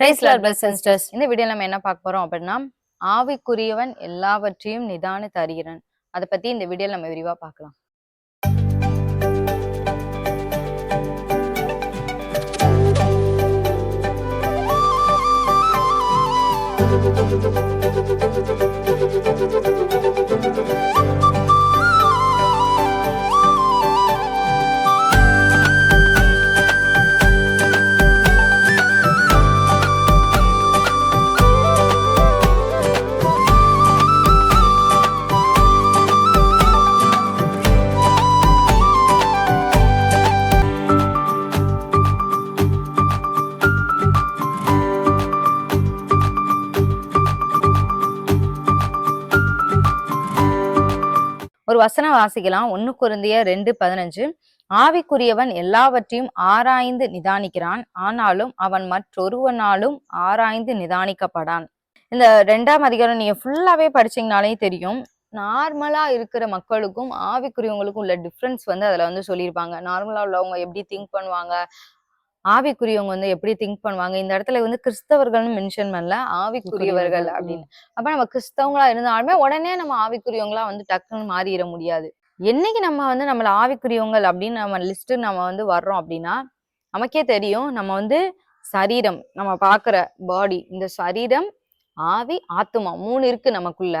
Praise lord brothers and sisters இந்த video நம்ம என்ன பார்க்க போறோம் அப்படின்னா ஆவிக்குரியவன் எல்லாவற்றையும் நிதானித்து அறிகிறான். அதை பத்தி இந்த வீடியோல நம்ம விரிவா பார்க்கலாம். ஒரு வசனம் வாசிக்கலாம். ஒன்னு குருந்திய ரெண்டு பதினஞ்சு. ஆவிக்குரியவன் எல்லாவற்றையும் ஆராய்ந்து நிதானிக்கிறான். ஆனாலும் அவன் மற்றொருவனாலும் ஆராய்ந்து நிதானிக்கப்படான். இந்த ரெண்டாம் அதிகாரம் நீங்க ஃபுல்லாவே படிச்சீங்கனாலே தெரியும். நார்மலா இருக்கிற மக்களுக்கும் ஆவிக்குரியவங்களுக்கும் உள்ள டிஃப்ரென்ஸ் வந்து அதுல வந்து சொல்லியிருப்பாங்க. நார்மலா உள்ளவங்க எப்படி திங்க் பண்ணுவாங்க? ஆவிக்குரியவங்க வந்து எப்படி திங்க் பண்ணுவாங்க? இந்த இடத்துல வந்து கிறிஸ்தவர்கள்னு மென்ஷன் பண்ணல. ஆவிக்குரியவர்கள் அப்படின்னு. அப்ப நம்ம கிறிஸ்தவங்களா இருந்தாலுமே உடனே நம்ம ஆவிக்குரியவங்களா வந்து டக்குன்னு மாறிட முடியாது. என்னைக்கு நம்ம வந்து நம்மள ஆவிக்குரியவங்கள் அப்படின்னு நம்ம லிஸ்ட் நம்ம வந்து வர்றோம் அப்படின்னா நமக்கே தெரியும் நம்ம வந்து சரீரம் நம்ம பார்க்குற பாடி இந்த சரீரம் ஆவி ஆத்துமா மூணு இருக்கு நமக்குள்ள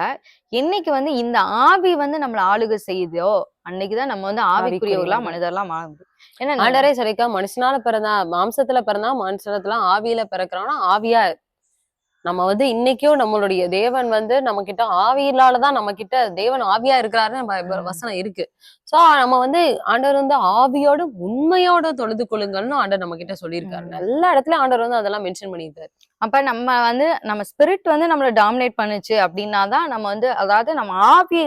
என்னைக்கு வந்து இந்த ஆவி வந்து நம்மள ஆளுகை செய்யுதோ அன்னைக்குதான் நம்ம வந்து ஆவிக்குரியவர்களா. மனிதர்லாம் மாற முடியும் என்ன ஆண்டரே சொல்லிக்கா மனுஷனால பிறந்தா மாம்சத்துல பிறந்தா மனுஷனத்துல ஆவியில பிறக்கிறான்னா ஆவியா நம்ம வந்து இன்னைக்கும் நம்மளுடைய தேவன் வந்து நம்ம கிட்ட ஆவியிலாலதான் நம்ம கிட்ட தேவன் ஆவியா இருக்கிறாருன்னு. வசனம் இருக்கு சோ நம்ம வந்து ஆண்டவர் வந்து ஆவியோட உண்மையோட தொழுது கொள்ளுங்கள்னு ஆண்டவர் நம்ம கிட்ட சொல்லியிருக்காரு. எல்லா இடத்துலயும் ஆண்டவர் வந்து அதெல்லாம் மென்ஷன் பண்ணியிருக்காரு அப்ப நம்ம வந்து நம்ம ஸ்பிரிட் வந்து நம்மளை டாமினேட் பண்ணுச்சு அப்படின்னா தான் நம்ம வந்து அதாவது நம்ம ஆவி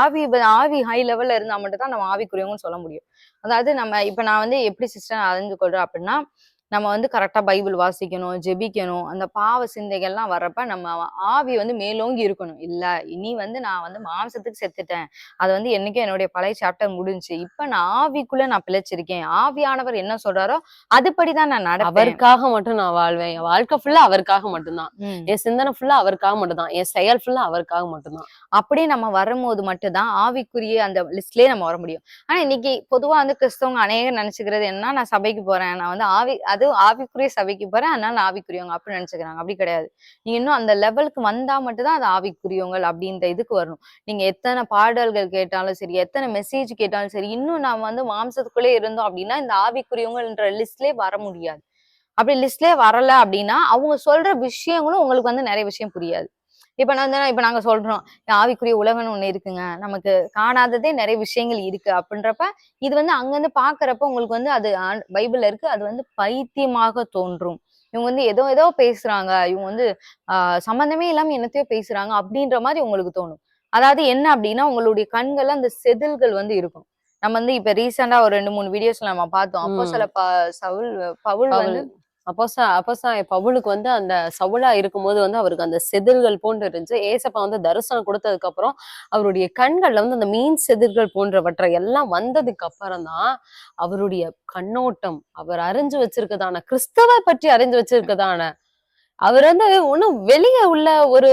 ஆவி ஆவி ஹை லெவல்ல இருந்தா மட்டும் தான் நம்ம ஆவிக்குரியவங்கன்னு சொல்ல முடியும். அதாவது நம்ம இப்ப நான் வந்து எப்படி சிஸ்டர் அறிஞ்சு கொள்றேன் அப்படின்னா நம்ம வந்து கரெக்டா பைபிள் வாசிக்கணும் ஜெபிக்கணும் அந்த பாவ சிந்தைகள்லாம் வர்றப்ப நம்ம ஆவி வந்து மேலோங்கி இருக்கணும். இல்ல இனி வந்து நான் வந்து மாம்சத்துக்கு செத்துட்டேன். அது வந்து என்னைக்கும் என்னுடைய பழைய சாப்டர் முடிஞ்சுச்சு. இப்ப நான் ஆவிக்குள்ள நான் பிழைச்சிருக்கேன். ஆவியானவர் என்ன சொல்றாரோ அதுபடிதான் நான் அவருக்காக மட்டும் நான் வாழ்வேன். என் வாழ்க்கை ஃபுல்லா அவருக்காக மட்டும்தான். என் சிந்தனை ஃபுல்லா அவருக்காக மட்டும்தான். என் செயல் ஃபுல்லா அவருக்காக மட்டும்தான். அப்படியே நம்ம வரும்போது மட்டும்தான் ஆவிக்குரிய அந்த லிஸ்ட்லயே நம்ம வர முடியும். ஆனா இன்னைக்கு பொதுவா வந்து கிறிஸ்தவங்க அநேகம் நினைச்சுக்கிறது என்ன நான் சபைக்கு போறேன்? நான் வந்து ஆவி அது ஆவிக்குரிய சபைக்கு போறேன் அதனால நான் ஆவிக்குரியவங்க அப்படின்னு நினைச்சுக்கிறாங்க. அப்படி கிடையாது. நீங்க இன்னும் அந்த லெவலுக்கு வந்தா மட்டும்தான் அது ஆவிக்குரியவங்கள் அப்படின்ற இதுக்கு வரணும். நீங்க எத்தனை பாடல்கள் கேட்டாலும் சரி எத்தனை மெசேஜ் கேட்டாலும் சரி இன்னும் நாம வந்து மாம்சத்துக்குள்ளே இருந்தோம் அப்படின்னா இந்த ஆவிக்குரியவங்கன்ற லிஸ்ட்லயே வர முடியாது. அப்படி லிஸ்ட்லயே வரல அப்படின்னா அவங்க சொல்ற விஷயங்களும் உங்களுக்கு வந்து நிறைய விஷயம் புரியாது. இப்ப நான் இப்ப நாங்க சொல்றோம் ஆவிக்குரிய உலகம்னு ஒண்ணு இருக்குங்க. நமக்கு காணாததே நிறைய விஷயங்கள் இருக்கு. அப்படின்றப்ப இது வந்து அங்கிருந்து பாக்குறப்ப உங்களுக்கு வந்து அது பைபிள்ல இருக்கு. அது வந்து பைத்தியமாக தோன்றும். இவங்க வந்து ஏதோ ஏதோ பேசுறாங்க. இவங்க வந்து ஆஹ் சம்பந்தமே இல்லாம என்னத்தையோ பேசுறாங்க அப்படின்ற மாதிரி உங்களுக்கு தோணும். அதாவது என்ன அப்படின்னா உங்களுடைய கண்கள்ல அந்த செதில்கள் வந்து இருக்கும். நம்ம வந்து இப்ப ரீசெண்டா ஒரு ரெண்டு மூணு வீடியோஸ்ல நம்ம பார்த்தோம். அப்போ. சில ப சவுல் பவுல். வந்து அப்போசா அப்போசா பவுலுக்கு வந்து அந்த சவுலா இருக்கும்போது வந்து அவருக்கு அந்த செதில்கள் போன்று இருந்துச்சு. ஏசப்பா வந்து தரிசனம் கொடுத்ததுக்கு அப்புறம் அவருடைய கண்கள்ல வந்து அந்த மீன் செதில்கள் போன்றவற்றை எல்லாம் வந்ததுக்கு அப்புறம் தான் அவருடைய கண்ணோட்டம் அவர் அறிஞ்சு வச்சிருக்கதான கிறிஸ்தவ பற்றி அறிஞ்சு வச்சிருக்கதான அவர் வந்து ஒண்ணும் வெளியே உள்ள ஒரு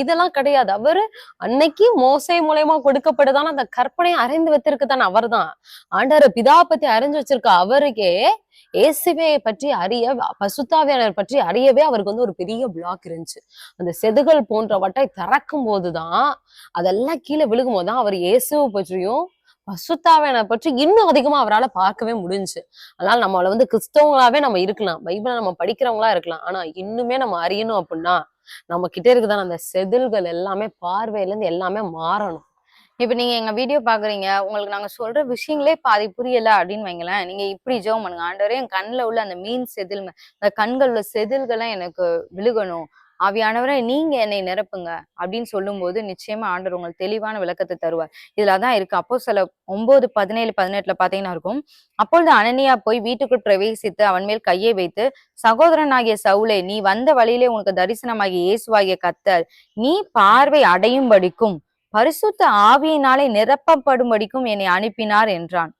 இதெல்லாம் கிடையாது. அவரு அன்னைக்கு மோசை மூலயமா கொடுக்கப்படுதான அந்த கற்பனையை அறிந்து வைத்திருக்கதானே அவர் தான் ஆண்டார பிதா பத்தி அறிஞ்சு வச்சிருக்க அவருக்கே இயேசுவை பற்றி அறிய பசுத்தாவியானவர் பற்றி அறியவே அவருக்கு வந்து ஒரு பெரிய பிளாக் இருந்துச்சு. அந்த செதுகள் போன்றவற்றை திறக்கும் போதுதான் அதெல்லாம் கீழே விழுகும் போதுதான் அவர் இயேசுவை பற்றியும் பசுத்தாவியானவர் பற்றி இன்னும் அதிகமா அவரால் பார்க்கவே முடிஞ்சு. அதனால நம்மள வந்து கிறிஸ்தவங்களாவே நம்ம இருக்கலாம். பைபிளை நம்ம படிக்கிறவங்களா இருக்கலாம். ஆனா இன்னுமே நம்ம அறியணும் அப்படின்னா நம்ம கிட்ட இருக்குதான அந்த செதில்கள் எல்லாமே பார்வையில இருந்து எல்லாமே மாறணும். இப்ப நீங்க எங்க வீடியோ பாக்குறீங்க. உங்களுக்கு நாங்க சொல்ற விஷயங்களே பாதி புரியல அப்படின்னு வைங்களேன். நீங்க இப்படி ஜோ பண்ணுங்க. ஆண்டவரே என் கண்ணில் உள்ள அந்த மீன் செதில் அந்த கண்கள் உள்ள செதில்கள்லாம் எனக்கு விழுகணும். ஆவியானவரை நீங்க என்னை நிரப்புங்க அப்படின்னு சொல்லும்போது நிச்சயமா ஆண்டவர் உங்களுக்கு தெளிவான விளக்கத்தை தருவார். இதுல இருக்கு. அப்போ சில ஒன்பது பதினேழு பதினெட்டுல பாத்தீங்கன்னா இருக்கும். அப்பொழுது அனனியா போய் வீட்டுக்குள் பிரவேசித்து அவன் மேல் கையை வைத்து சகோதரனாகிய சவுளை நீ வந்த வழியிலே உனக்கு தரிசனமாகிய இயேசுவாகிய கத்தர் நீ பார்வை அடையும்படிக்கும் பரிசுத்த ஆவியினாலே நிரப்பப்படும்படிக்கும் என்னை அனுப்பினார் என்றான்.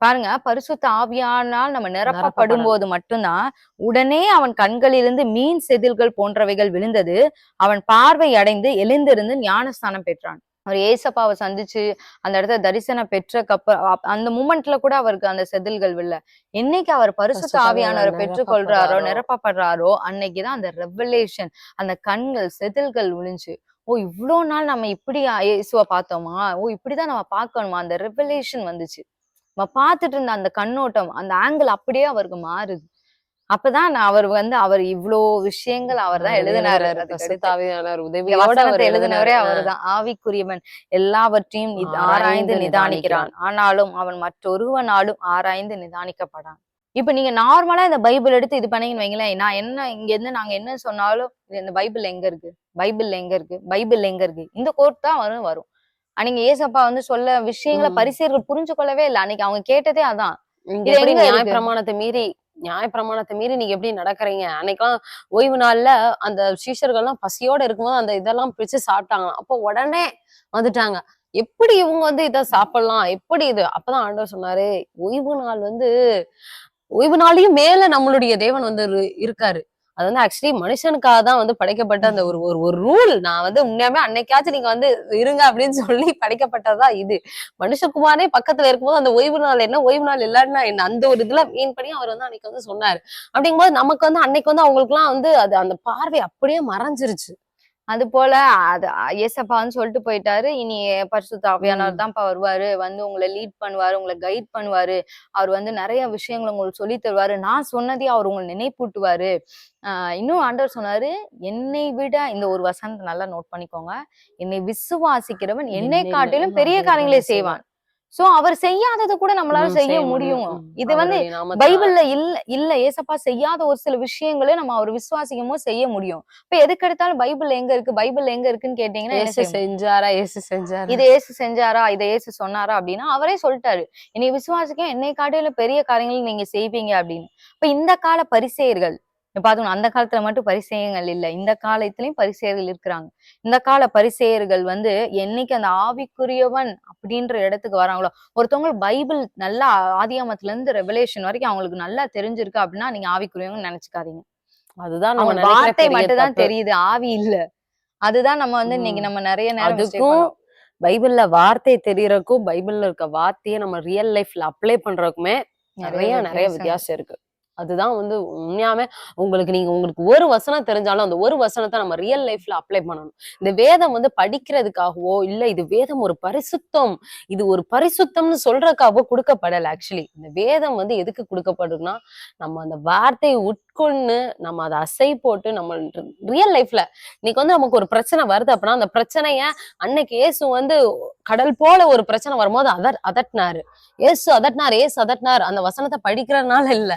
பாருங்க பரிசுத்த ஆவியானால் நம்ம நிரப்பப்படும். போது மட்டும்தான் உடனே அவன் கண்களிலிருந்து மீன் செதில்கள் போன்றவைகள் விழுந்தது. அவன் பார்வை அடைந்து எழுந்திருந்து ஞானஸ்தானம் பெற்றான். அவர் ஏசப்பாவை சந்திச்சு அந்த இடத்துல தரிசனம் பெற்றக்கப்புறம் அப்- அந்த மூமெண்ட்ல கூட அவருக்கு அந்த செதில்கள் வில்ல என்னைக்கு அவர் பரிசுத்த ஆவியானவரை பெற்றுக்கொள்றாரோ நிரப்பப்படுறாரோ. அன்னைக்குதான் அந்த ரெவலேஷன் அந்த கண்கள் செதில்கள் விழுந்துச்சு. ஓ இவ்வளோ நாள் நம்ம இப்படி இயேசுவை பார்த்தோமா? ஓ இப்படிதான் நம்ம பார்க்கணுமா? அந்த ரெவலேஷன் வந்துச்சு. நம்ம பார்த்துட்டு இருந்த அந்த கண்ணோட்டம் அந்த ஆங்கிள் அப்படியே அவருக்கு மாறுது. அப்பதான் அவர் வந்து அவர் இவ்ளோ விஷயங்கள் அவர் தான் எழுதினாரு. அவர் எழுதினவரே எழுதினாரு. அவர்தான் ஆவிக்குரியவன். எல்லாவற்றையும் நித- ஆராய்ந்து நிதானிக்கிறான். ஆனாலும் அவன் மற்றொருவனாலும் ஆராய்ந்து நிதானிக்கப்படான். இப்ப நீங்க நார்மலா இந்த பைபிள் எடுத்து இது பண்ணீங்கன்னு வைங்களேன். நான் என்ன இங்க இருந்து நாங்க என்ன சொன்னாலும் இந்த பைபிள் எங்க இருக்கு? பைபிள் எங்க இருக்கு? பைபிள் எங்க இருக்கு? இந்த கோட் தான் வரும் வரும். அன்னைக்கு ஏசப்பா வந்து சொல்ல விஷயங்களை. பரிசேர்கள் புரிஞ்சு கொள்ளவே இல்லை. அன்னைக்கு அவங்க கேட்டதே அதான். இது எப்படி எங்க இருக்கு? நியாயப்பிரமாணத்தை மீறி மீறி நீங்க எப்படி நடக்கறீங்க? அன்னைக்கெல்லாம் ஓய்வு நாள்ல அந்த சீஷர்கள்லாம் பசியோட இருக்கும்போது அந்த இதெல்லாம் பிரிச்சு சாப்பிட்டாங்க. அப்போ உடனே வந்துட்டாங்க. எப்படி இவங்க வந்து இதை சாப்பிடலாம்? எப்படி இது? அப்பதான் ஆண்டவர் சொன்னாரு ஓய்வு நாள் வந்து ஓய்வு நாளையும் மேல நம்மளுடைய தேவன் வந்து இரு- இருக்காரு. அது வந்து ஆக்சுவலி மனுஷனுக்காக தான் வந்து படைக்கப்பட்ட அந்த ஒரு ஒரு ஒரு ரூல் நான் வந்து உண்மையாவே அன்னைக்காச்சும் நீங்க வந்து இருங்க அப்படின்னு சொல்லி படைக்கப்பட்டதா இது. மனுஷகுமாரே பக்கத்துல இருக்கும்போது அந்த ஓய்வு நாள் என்ன ஓய்வு நாள் இல்லைன்னா என்ன அந்த ஒரு இதுல மீன் பண்ணி அவர் வந்து அன்னைக்கு வந்து சொன்னாரு. அப்படிங்கும்போது நமக்கு வந்து அன்னைக்கு வந்து அவங்களுக்கு எல்லாம் வந்து அது அந்த பார்வை அப்படியே மறைஞ்சிருச்சு. அது போல அது ஏசப்பா வந்து சொல்லிட்டு போயிட்டாரு. இனி பரிசுத்த ஆவியானவர் ம். தான்ப்பா வருவாரு. வந்து உங்களை லீட் பண்ணுவாரு உங்களை கைட் பண்ணுவாரு. அவர் வந்து நிறைய விஷயங்களை உங்களுக்கு சொல்லி தருவாரு. நான் சொன்னதையும் அவர் உங்களை நினைப்பூட்டுவாரு. ஆஹ் இன்னும் ஆண்டவர் சொன்னாரு என்னை விட இந்த ஒரு வசனத்தை நல்லா நோட் பண்ணிக்கோங்க. என்னை விசுவாசிக்கிறவன் என்னை காட்டிலும் பெரிய காரியங்களை செய்வான். சோ அவர் செய்யாதது கூட நம்மளால செய்ய முடியும். இது வந்து. பைபிள்ல இல்ல இல்ல ஏசப்பா செய்யாத ஒரு சில விஷயங்களே நம்ம அவர் விசுவாசிக்கும் போது செய்ய முடியும் இப்ப எதுக்கு எடுத்தாலும் பைபிள் எங்க இருக்கு பைபிள் எங்க இருக்குன்னு கேட்டீங்கன்னா? செஞ்சாரா இயேசு செஞ்சாரா இதை ஏசு செஞ்சாரா இதை ஏசு சொன்னாரா அப்படின்னா அவரே சொல்லிட்டாரு என்னை விசுவாசிக்க என்னை காட்டிலும் பெரிய காரியங்கள் நீங்க செய்வீங்க அப்படின்னு இப்ப இந்த கால பரிசெயர்கள் இப்ப பாத்தீங்கன்னா அந்த காலத்துல மட்டும் பரிசெயங்கள் இல்ல இந்த காலத்திலயும் பரிசெயர்கள் இருக்கிறாங்க இந்த கால பரிசெயர்கள் வந்து என்னைக்கு அந்த ஆவிக்குரியவன் அப்படின்ற இடத்துக்கு வராங்களோ ஒருத்தவங்க பைபிள் நல்லா ஆதியாமத்துல இருந்து ரெவலேஷன் வரைக்கும் அவங்களுக்கு நல்லா தெரிஞ்சிருக்கு அப்படின்னா நீங்க ஆவிக்குரியவங்க நினைச்சுக்காதீங்க அதுதான் நினைக்கிற வார்த்தை மட்டும் தான். தெரியுது ஆவி இல்ல அதுதான் நம்ம வந்து இன்னைக்கு. நம்ம நிறைய நேரம். பைபிள்ல வார்த்தை தெரியறதுக்கும் பைபிள்ல இருக்க வார்த்தையை நம்ம ரியல் லைஃப்ல அப்ளை பண்றதுக்குமே நிறைய நிறைய வித்தியாசம் இருக்கு அதுதான் வந்து உண்மையாவே உங்களுக்கு நீங்க உங்களுக்கு ஒரு வசனம் தெரிஞ்சாலும் அந்த ஒரு வசனத்தை நம்ம ரியல் லைஃப்ல அப்ளை பண்ணணும். இந்த வேதம் வந்து படிக்கிறதுக்காகவோ இல்ல இது வேதம் ஒரு பரிசுத்தம் இது ஒரு பரிசுத்தம்னு சொல்றதுக்காகவோ கொடுக்கப்படல ஆக்சுவலி இந்த வேதம் வந்து எதுக்கு கொடுக்கப்படுதுன்னா நம்ம அந்த வார்த்தையை உட்கொண்டு நம்ம அதை அசை போட்டு நம்ம ரியல் லைஃப்ல இன்னைக்கு வந்து நமக்கு ஒரு பிரச்சனை வருது அப்படின்னா அந்த பிரச்சனைய அன்னைக்கு ஏசு வந்து கடல் போல ஒரு பிரச்சனை வரும்போது அதட் அதட்டினாரு. ஏசு அதட்டினார் ஏசு அதட்டினார். அந்த வசனத்தை படிக்கிறதுனால இல்ல.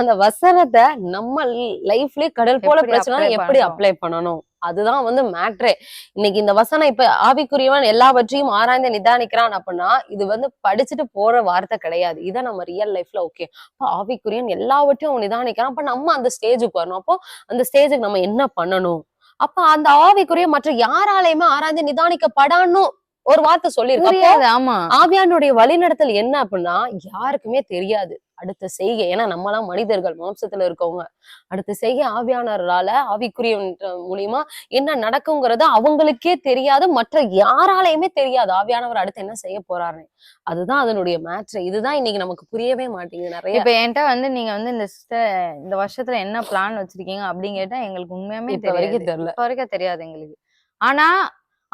அந்த வசனத்தை நம்ம லைஃப்லயே கடல் போல பிரச்சனை எப்படி? அப்ளை பண்ணணும்? அதுதான் வந்து மேட்ரே இன்னைக்கு இந்த வசனம் இப்ப ஆவிக்குரியவன் எல்லாவற்றையும் ஆராய்ந்து நிதானிக்கிறான் அப்படின்னா இது வந்து படிச்சுட்டு போற வார்த்தை கிடையாது. இதை நம்ம ரியல் லைஃப்ல ஓகே அப்ப ஆவிக்குரியன் எல்லாவற்றையும் அவன் நிதானிக்கிறான். அப்ப நம்ம அந்த ஸ்டேஜுக்கு வரணும். அப்போ அந்த ஸ்டேஜுக்கு நம்ம என்ன பண்ணணும்? அப்ப அந்த ஆவிக்குரிய மற்ற யாராலையுமே ஆராய்ந்து நிதானிக்கப்படான்னு ஒரு வார்த்தை சொல்லியிருக்கோம் புரியாது ஆமா. ஆவியானுடைய வழிநடத்தல் என்ன அப்படின்னா யாருக்குமே தெரியாது. அடுத்த செய்கை ஏன்னா நம்மலாம் மனிதர்கள் மாம்சத்துல இருக்கவங்க. அடுத்த செய்கை ஆவியானவரால ஆவிக்குரிய மூலியமா என்ன நடக்குங்கிறது அவங்களுக்கே தெரியாது மற்ற யாராலையுமே தெரியாது. ஆவியானவர் அடுத்து என்ன செய்ய போறாருன்னு. அதுதான் அதனுடைய மேட்ச் இதுதான் இன்னைக்கு நமக்கு புரியவே மாட்டேங்குது நிறைய. இப்ப என்கிட்ட வந்து நீங்க வந்து இந்த sister இந்த வருஷத்துல என்ன பிளான் வச்சிருக்கீங்க அப்படின்னு கேட்டா எங்களுக்கு உண்மையுமே இப்ப வரைக்கும் தெரியல. இப்ப வரைக்கும் தெரியாது எங்களுக்கு. ஆனா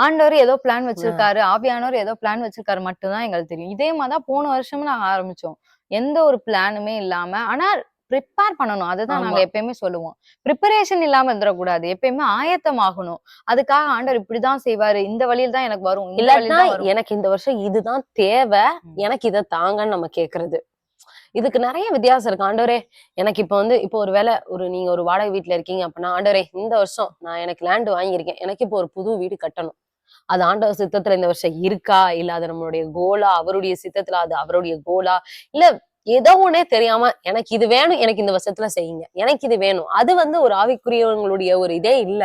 ஆண்டவர் ஏதோ பிளான் வச்சிருக்காரு ஆவியானவர் ஏதோ பிளான் வச்சிருக்காரு மட்டும்தான் எங்களுக்கு தெரியும். இதே மாதிரிதான் போன வருஷமும் நாங்க ஆரம்பிச்சோம். எந்த ஒரு பிளானுமே இல்லாம ஆனா ப்ரிப்பேர் பண்ணணும். அதுதான் நாங்க. எப்பயுமே சொல்லுவோம். ப்ரிப்பரேஷன் இல்லாம இருந்துடக்கூடாது எப்பயுமே ஆயத்தமாகணும். அதுக்காக ஆண்டவர் இப்படிதான் செய்வாரு. இந்த வழியில தான் எனக்கு வரும். தான் வரும். எனக்கு இந்த வருஷம் இதுதான் தேவை. எனக்கு இதை தாங்கன்னு நம்ம கேக்குறது. இதுக்கு நிறைய வித்தியாசம் இருக்கு. ஆண்டவரே எனக்கு இப்ப வந்து இப்போ ஒரு வேலை ஒரு நீங்க ஒரு வாடகை வீட்ல இருக்கீங்க அப்படின்னா ஆண்டவரே இந்த வருஷம் நான் எனக்கு லேண்ட் வாங்கியிருக்கேன். எனக்கு இப்போ ஒரு புது வீடு கட்டணும். அது ஆண்டவர் சித்தத்துல இந்த வருஷம் இருக்கா? இல்ல அது நம்மளுடைய கோலா அவருடைய சித்தத்துல அது அவருடைய கோலா இல்ல ஏதோ ஒன்னே தெரியாம எனக்கு இது வேணும் எனக்கு இந்த வருஷத்துல செய்யுங்க. எனக்கு இது வேணும். அது வந்து ஒரு ஆவிக்குரியவங்களுடைய ஒரு இதே இல்ல.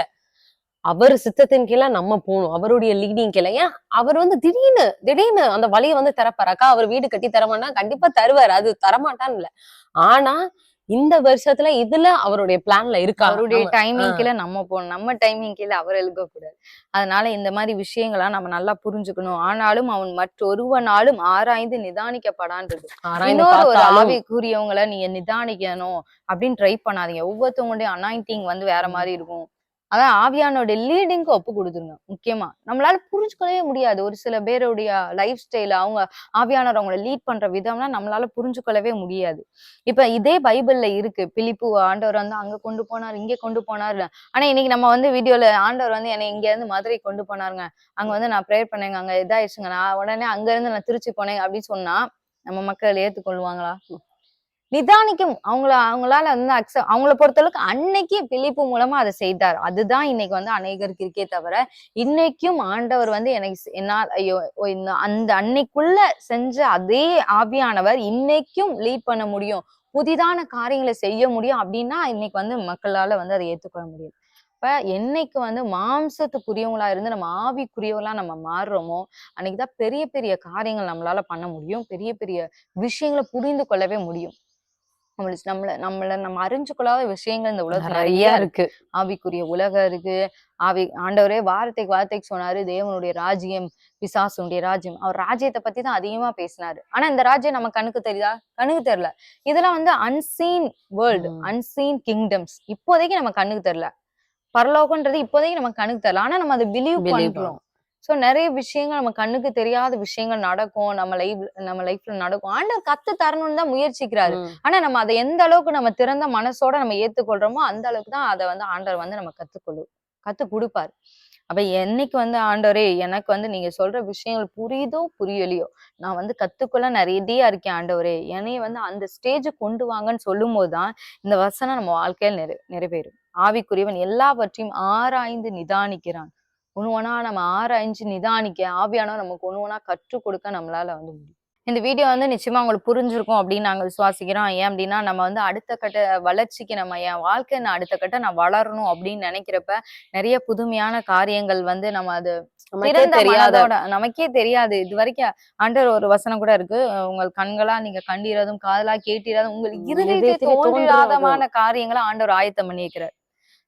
அவர் சித்தத்தின் கீழே நம்ம போகணும். அவருடைய லீடிங் கீழே. ஏன்? அவர் வந்து திடீர்னு திடீர்னு அந்த வழியை வந்து திறப்பாரு அக்கா அவர் வீடு கட்டி தரமாட்டா? கண்டிப்பா தருவாரு. அது தரமாட்டான்னு இல்ல. ஆனா இந்த வருஷத்துல இதுல அவருடைய பிளான்ல இருக்கா? அவருடைய ஆமா. டைமிங் ஆ. கீழ நம்ம போகணும் நம்ம டைமிங் கீழ அவர் எழுக கூடாது அதனால இந்த மாதிரி விஷயங்களா நம்ம நல்லா புரிஞ்சுக்கணும். ஆனாலும் அவன் மற்றொருவனாலும் ஆராய்ந்து நிதானிக்கப்படான்றது. இன்னொரு ஒரு ஆவிக்குரியவங்களை நீங்க நிதானிக்கணும் அப்படின்னு ட்ரை பண்ணாதீங்க. ஒவ்வொருத்தவங்களுடைய அனாயிண்டிங் வந்து வேற மாதிரி இருக்கும். அதான் ஆவியானோட லீடிங்க்கு ஒப்பு கொடுத்துருங்க முக்கியமா. நம்மளால புரிஞ்சுக்கவே முடியாது. ஒரு சில பேருடைய லைஃப் ஸ்டைல் அவங்க ஆவியானவர் அவங்கள லீட் பண்ற விதம்னா நம்மளால புரிஞ்சுக்கொள்ளவே முடியாது. இப்ப இதே பைபிள்ல இருக்கு. பிலிப்பு ஆண்டவர் வந்து அங்க கொண்டு போனார் இங்க கொண்டு போனார் ஆனா இன்னைக்கு நம்ம வந்து வீடியோல ஆண்டவர் வந்து என்னை இங்க இருந்து மதுரை கொண்டு போனாருங்க. அங்க வந்து நான் ப்ரேயர் பண்ணேங்க. அங்க இதாயிடுச்சுங்க நான் உடனே அங்க இருந்து நான் திருச்சி போனேன் அப்படின்னு சொன்னா நம்ம மக்கள் ஏத்துக்கொள்வாங்களா நிதானிக்கும். அவங்கள அவங்களால வந்து அக்செப்ட் அவங்கள பொறுத்தளவுக்கு அன்னைக்கு பிலிப்பு மூலமா அதை செய்தார். அதுதான் இன்னைக்கு வந்து அநேகருக்கு இருக்கே தவிர இன்னைக்கும் ஆண்டவர் வந்து எனக்கு என்னால் ஐயோ ஓ, இந்த அந்த அன்னைக்குள்ள செஞ்ச அதே ஆவியானவர் இன்னைக்கும் லீட் பண்ண முடியும். புதிதான காரியங்களை செய்ய முடியும் அப்படின்னா இன்னைக்கு வந்து மக்களால வந்து அதை ஏற்றுக்கொள்ள முடியும். இப்போ என்னைக்கு வந்து மாம்சத்துக்குரியவங்களா இருந்து நம்ம ஆவிக்குரியவங்களா நம்ம மாறுறோமோ அன்னைக்குதான் பெரிய பெரிய காரியங்கள் நம்மளால பண்ண முடியும். பெரிய பெரிய விஷயங்களை புரிந்து கொள்ளவே முடியும். நம்மள நம்மள நம்மள நம்ம அறிஞ்சு கொள்ளாத விஷயங்கள் இந்த உலகத்துல நிறைய இருக்கு. ஆவிக்குரிய உலகம் இருக்கு. ஆவி ஆண்டவரே வார்த்தைக்கு வார்த்தைக்கு சொன்னாரு. தேவனுடைய ராஜ்யம் பிசாசுடைய ராஜ்யம். அவர் ராஜ்யத்தை பத்தி தான் அதிகமா பேசினாரு. ஆனா இந்த ராஜ்யம் நம்ம கண்ணுக்கு தெரியுதா? கண்ணுக்கு தெரியல. இதெல்லாம் வந்து அன்சீன் வேர்ல்டு. அன்சீன் கிங்டம்ஸ் இப்போதைக்கு நம்ம கண்ணுக்கு தெரியல. பரலோகன்றது இப்போதைக்கு நம்ம கண்ணுக்கு தெரியல. ஆனா நம்ம அதை பிலீவ் Believe பண்றோம். சோ நிறைய விஷயங்கள் நம்ம கண்ணுக்கு தெரியாத விஷயங்கள் நடக்கும். நம்ம லைஃப் நம்ம லைஃப்ல நடக்கும். ஆண்டவர் கத்து தரணும்னு தான் முயற்சிக்கிறாரு. ஆனா நம்ம அதை எந்த அளவுக்கு நம்ம திறந்த மனசோட நம்ம ஏத்துக்கொள்றோமோ அந்த அளவுக்கு தான் அதை வந்து ஆண்டவர் வந்து நம்ம கத்துக்கொள்ளு கத்து கொடுப்பாரு. அப்ப என்னைக்கு வந்து ஆண்டவரே எனக்கு வந்து நீங்க சொல்ற விஷயங்கள் புரியுதோ புரியலையோ நான் வந்து கத்துக்கொள்ள நிறைய இருக்கேன் ஆண்டவரே. என்னைய வந்து அந்த ஸ்டேஜ் கொண்டு வாங்கன்னு சொல்லும் போதுதான் இந்த வசனம் நம்ம வாழ்க்கையில் நிறை நிறைவேறும். ஆவிக்குரியவன் எல்லாவற்றையும் ஆராய்ந்து நிதானிக்கிறான். ஒண்ணா நம்ம ஆராய்ஞ்சு நிதானிக்க ஆவியானவர் நமக்கு ஒண்ணா கற்றுக் கொடுக்க நம்மளால வந்து முடியும். இந்த வீடியோ வந்து நிச்சயமா உங்களுக்கு புரிஞ்சிருக்கும் அப்படின்னு நாங்க விசுவாசிக்கிறோம். ஏன் அப்படின்னா நம்ம வந்து அடுத்த கட்ட வளர்ச்சிக்கு நம்ம என் வாழ்க்கை நான் அடுத்த கட்ட நான் வளரணும் அப்படின்னு நினைக்கிறப்ப நிறைய புதுமையான காரியங்கள் வந்து நம்ம அது நமக்கே திறந்த தெரியாத மனதோட நமக்கே தெரியாது. இது வரைக்கும் ஆண்டவர் ஒரு வசனம் கூட இருக்கு. உங்கள் கண்களா நீங்க கண்டிரதும் காதலா கேட்டிராதும் உங்கள் இருதயத்தை இதயத்திலே தோன்றிராதமான காரியங்களை ஆண்டவர் ஆயத்தம் பண்ணியிருக்கிறார்.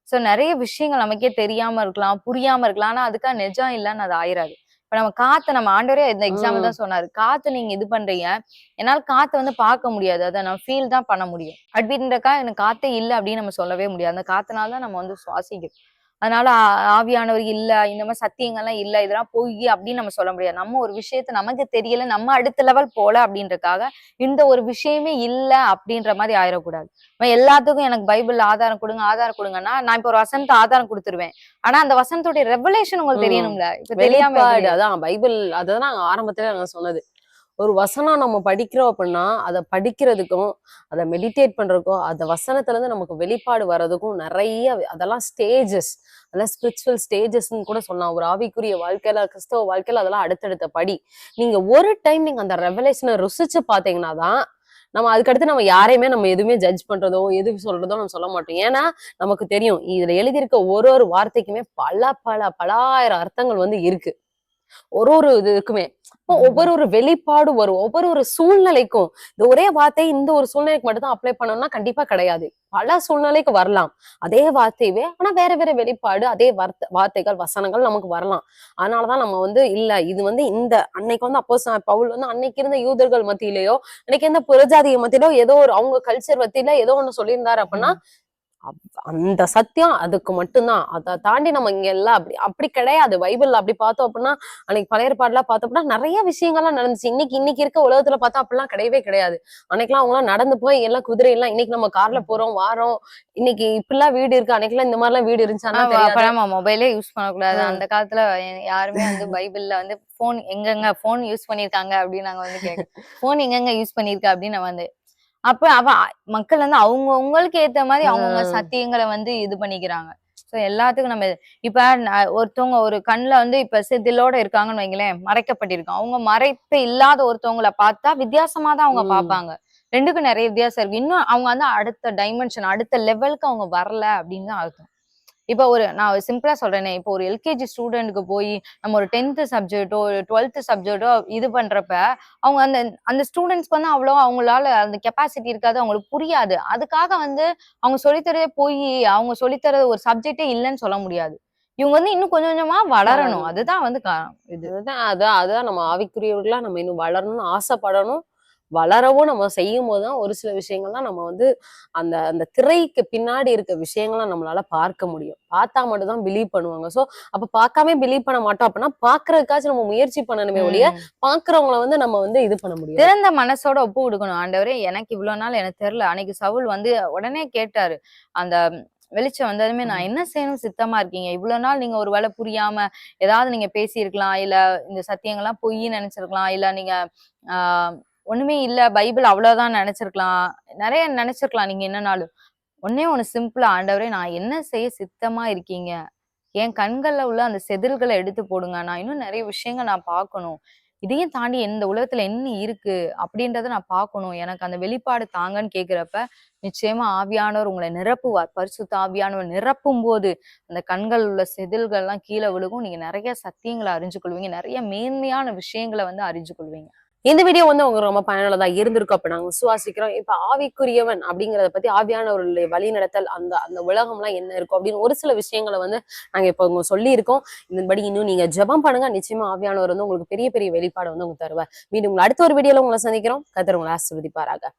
சோ நிறைய விஷயங்கள் நமக்கே தெரியாம இருக்கலாம் புரியாம இருக்கலாம். ஆனா அதுக்காக நிஜம் இல்லைன்னு அது ஆயிராது. இப்ப நம்ம காத்து நம்ம ஆண்டவரே இந்த எக்ஸாம்பிள் தான் சொன்னாரு. காத்து நீங்க இது பண்றீங்க. என்னால காத்து வந்து பார்க்க முடியாது. அதை நான் ஃபீல் தான் பண்ண முடியும். அப்படின்றக்கா எனக்கு காத்தே இல்லை அப்படின்னு நம்ம சொல்லவே முடியாது. அந்த காத்துனால தான் நம்ம வந்து சுவாசிக்கிறோம். அதனால ஆவியானவர் இல்ல இந்த மாதிரி சத்தியங்கள்லாம் இல்ல இதெல்லாம் பொய் அப்படின்னு நம்ம சொல்ல முடியாது. நம்ம ஒரு விஷயத்த நமக்கு தெரியல நம்ம அடுத்த லெவல் போல அப்படின்றக்காக இந்த ஒரு விஷயமே இல்ல அப்படின்ற மாதிரி ஆயிடக்கூடாது எல்லாத்துக்கும் எனக்கு பைபிள் ஆதாரம் கொடுங்க ஆதாரம் கொடுங்கன்னா நான் இப்ப ஒரு வசனத்தை ஆதாரம் கொடுத்துருவேன். ஆனா அந்த வசனத்துடைய ரெவலேஷன் உங்களுக்கு. தெரியணும்ல. இப்ப தெரியாம? அதான் பைபிள் அதுதான் ஆரம்பத்துல நாங்க சொன்னது. ஒரு வசனம் நம்ம படிக்கிறோம் அப்படின்னா அதை படிக்கிறதுக்கும் அதை மெடிடேட் பண்றதுக்கும் அந்த வசனத்துலேருந்து நமக்கு வெளிப்பாடு வர்றதுக்கும் நிறைய அதெல்லாம் ஸ்டேஜஸ் அதெல்லாம் ஸ்பிரிச்சுவல் ஸ்டேஜஸ்ன்னு கூட சொல்லலாம். ஒரு ஆவிக்குரிய வாழ்க்கையில கிறிஸ்தவ வாழ்க்கையில அதெல்லாம் அடுத்தடுத்த படி. நீங்க ஒரு டைம் நீங்க அந்த ரெவலேஷனை ருசிச்சு பார்த்தீங்கன்னா தான் நம்ம அதுக்கடுத்து நம்ம யாரையுமே நம்ம எதுவுமே ஜட்ஜ் பண்றதோ எது சொல்றதோ நம்ம சொல்ல மாட்டோம். ஏன்னா நமக்கு தெரியும் இதுல எழுதியிருக்க ஒரு ஒரு வார்த்தைக்குமே பல பல பலாயிரம் அர்த்தங்கள் வந்து இருக்கு. ஒரு ஒரு இதுக்குமே. ஒவ்வொரு ஒரு வெளிப்பாடு வரும். ஒவ்வொரு ஒரு சூழ்நிலைக்கும். இந்த ஒரே வார்த்தை இந்த ஒரு சூழ்நிலைக்கு மட்டும் தான் அப்ளை பண்ணணும்னா கண்டிப்பா கிடையாது. பல சூழ்நிலைக்கு வரலாம். அதே வார்த்தையவே ஆனா வேற வேற வெளிப்பாடு அதே வார்த்தை வார்த்தைகள் வசனங்கள் நமக்கு வரலாம். அதனாலதான் நம்ம வந்து இல்ல இது வந்து இந்த அன்னைக்கு வந்து அப்போ பவுல் வந்து அன்னைக்கு இருந்த யூதர்கள் மத்தியிலயோ அன்னைக்கு இருந்த புறஜாதிக மத்தியிலோ ஏதோ ஒரு அவங்க கல்ச்சர் மத்தியில ஏதோ ஒண்ணு சொல்லியிருந்தாரு அப்படின்னா அப்- அந்த சத்தியம் அதுக்கு மட்டும்தான். அதை தாண்டி நம்ம இங்க எல்லாம் அப்படி அப்படி கிடையாது. பைபிள்ல அப்படி பார்த்தோம் அப்படின்னா அன்னைக்கு பழைய ஏற்பாடுலாம் பார்த்தோம் அப்படின்னா நிறைய விஷயங்கள்லாம் நடந்துச்சு. இன்னைக்கு இன்னைக்கு இருக்க உலகத்துல பார்த்தா அப்படிலாம் கிடையவே கிடையாது. அன்னைக்கெல்லாம் அவங்க எல்லாம் நடந்து போய் எல்லாம் குதிரை எல்லாம் இன்னைக்கு நம்ம கார்ல போறோம் வாரோம். இன்னைக்கு இப்படிலாம் வீடு இருக்கு. அன்னைக்கெல்லாம் இந்த மாதிரிலாம் வீடு தெரியாது. நம்ம மொபைலே யூஸ் பண்ணக்கூடாது. அந்த காலத்துல யாருமே வந்து பைபிள்ல வந்து போன் எங்கெங்க போன் யூஸ் பண்ணிருக்காங்க அப்படின்னு நாங்க வந்து கேட்க போன் எங்கெங்க யூஸ் பண்ணிருக்கா அப்படின்னு நான் வந்து அப்ப அவ மக்கள் வந்து அவங்க உங்களுக்கு ஏத்த மாதிரி அவங்கவுங்க. சத்தியங்களை வந்து இது பண்ணிக்கிறாங்க. சோ எல்லாத்துக்கும் நம்ம இப்ப ஒருத்தவங்க ஒரு கண்ணுல வந்து இப்ப செதிலோட இருக்காங்கன்னு வைங்களேன் மறைக்கப்பட்டிருக்கும் அவங்க மறைப்பு இல்லாத ஒருத்தவங்கள பார்த்தா வித்தியாசமா தான் அவங்க ம். பார்ப்பாங்க. ரெண்டுக்கும் நிறைய வித்தியாசம் இருக்கு. இன்னும் அவங்க வந்து அடுத்த டைமென்ஷன் அடுத்த லெவலுக்கு அவங்க வரல அப்படின்னு தான் அர்த்தம். இப்போ ஒரு நான் சிம்பிளா சொல்றேனே இப்போ ஒரு எல்கேஜி ஸ்டூடெண்ட்க்கு போய் நம்ம ஒரு டென்த் சப்ஜெக்ட்டோ டுவெல்த் சப்ஜெக்ட்டோ இது பண்றப்ப அவங்க அந்த அந்த ஸ்டூடெண்ட்ஸ்க்கு வந்து அவ்வளோ அவங்களால அந்த கெப்பாசிட்டி இருக்காது அவங்களுக்கு புரியாது. அதுக்காக வந்து அவங்க சொல்லித்தரதே போய் அவங்க சொல்லித்தரது ஒரு சப்ஜெக்டே இல்லைன்னு சொல்ல முடியாது. இவங்க வந்து இன்னும் கொஞ்சம் கொஞ்சமா வளரணும். அதுதான் வந்து கா- இது. அதுதான் அதான் அதான் நம்ம ஆவிக்குரியவர்களா நம்ம இன்னும் வளரணும்னு ஆசைப்படணும். வளரவும் நம்ம செய்யும் போதுதான் ஒரு சில விஷயங்கள்லாம் நம்ம வந்து அந்த அந்த திரைக்கு பின்னாடி இருக்க விஷயங்கள்லாம் நம்மளால பார்க்க முடியும். பார்த்தா மட்டும் தான் பிலீவ் பண்ணுவாங்க. சோ அப்ப பார்க்காம பிலீவ் பண்ண மாட்டோம் அப்படின்னா பாக்குறதுக்காச்சும் நம்ம முயற்சி பண்ணணுமே ஒழிய. பாக்குறவங்கள வந்து நம்ம வந்து இது பண்ண முடியும் திறந்த மனசோட ஒப்பு கொடுக்கணும். ஆண்டவரே எனக்கு இவ்வளவு நாள் எனக்கு தெரியல. அன்னைக்கு சவுல் வந்து உடனே கேட்டாரு. அந்த வெளிச்சம் வந்ததுமே நான் என்ன செய்யணும் சித்தமா இருக்கீங்க? இவ்வளவு நாள் நீங்க ஒரு வேளை புரியாம ஏதாவது நீங்க பேசியிருக்கலாம். இல்ல இந்த சத்தியங்கள்லாம் பொய்ன்னு நினைச்சிருக்கலாம். இல்ல நீங்க ஆஹ் ஒண்ணுமே இல்ல பைபிள் அவ்வளவுதான் நினைச்சிருக்கலாம். நிறைய நினைச்சிருக்கலாம் நீங்க என்னனாலும் ஒன்னே ஒண்ணு சிம்பிளா ஆண்டவரே நான் என்ன செய்ய சித்தமா இருக்கீங்க? என் கண்கள்ல உள்ள அந்த செதில்களை எடுத்து போடுங்க. நான் இன்னும் நிறைய விஷயங்கள் நான் பார்க்கணும். இதையும் தாண்டி இந்த உலகத்துல என்ன இருக்கு அப்படின்றத நான் பார்க்கணும். எனக்கு அந்த வெளிப்பாடு தாங்கன்னு கேக்குறப்ப நிச்சயமா ஆவியானவர் உங்களை நிரப்புவார். பரிசுத்த ஆவியானவர் நிரப்பும் போது அந்த கண்கள் உள்ள செதில்கள் எல்லாம் கீழே விழுகும். நீங்க நிறைய சத்தியங்களை அறிஞ்சு கொள்வீங்க நிறைய மேன்மையான விஷயங்களை வந்து அறிஞ்சு கொள்வீங்க இந்த வீடியோ வந்து உங்களுக்கு ரொம்ப பயனுள்ளதா இருந்திருக்கும் அப்ப நாங்க விசுவாசிக்கிறோம். இப்ப ஆவிக்குரியவன் அப்படிங்கறத பத்தி ஆவியானவர்களுடைய வழிநடத்தல் அந்த அந்த உலகம்லாம் என்ன இருக்கும் அப்படின்னு ஒரு சில விஷயங்களை வந்து நாங்க இப்ப உங்க சொல்லி இருக்கோம் இதன்படி இன்னும் நீங்க ஜெபம் பண்ணுங்க. நிச்சயமா ஆவியானவர் வந்து உங்களுக்கு பெரிய பெரிய வெளிப்பாடு வந்து உங்களுக்கு தருவார். மீண்டும் உங்களை அடுத்த ஒரு வீடியோல உங்களை சந்திக்கிறோம். கத்தர் உங்களை ஆசிர்வதிப்பாராக.